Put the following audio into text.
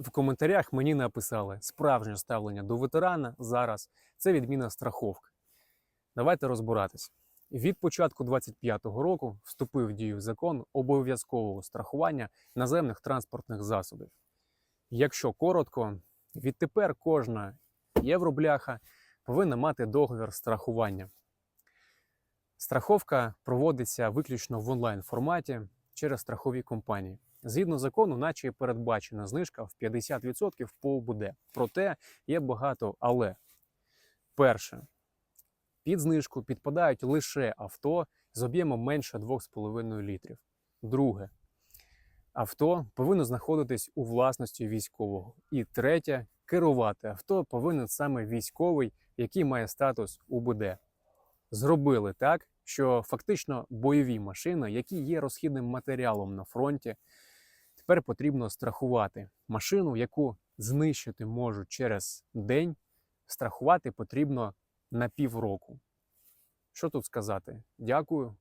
В коментарях мені написали справжнє ставлення до ветерана зараз це відміна страховки. Давайте розбиратись. Від початку 25-го року вступив в дію закон обов'язкового страхування наземних транспортних засобів. Якщо коротко, відтепер кожна євробляха повинна мати договір страхування. Страховка проводиться виключно в онлайн форматі через страхові компанії. Згідно закону, наче і передбачена знижка в 50% по ОБД. Проте є багато але. Перше, під знижку підпадають лише авто з об'ємом менше 2,5 літрів. Друге, авто повинно знаходитись у власності військового. І третє, керувати авто повинен саме військовий, який має статус УБД. Зробили так, що фактично бойові машини, які є розхідним матеріалом на фронті, тепер потрібно страхувати машину, яку знищити можуть через день, страхувати потрібно на півроку. Що тут сказати? Дякую.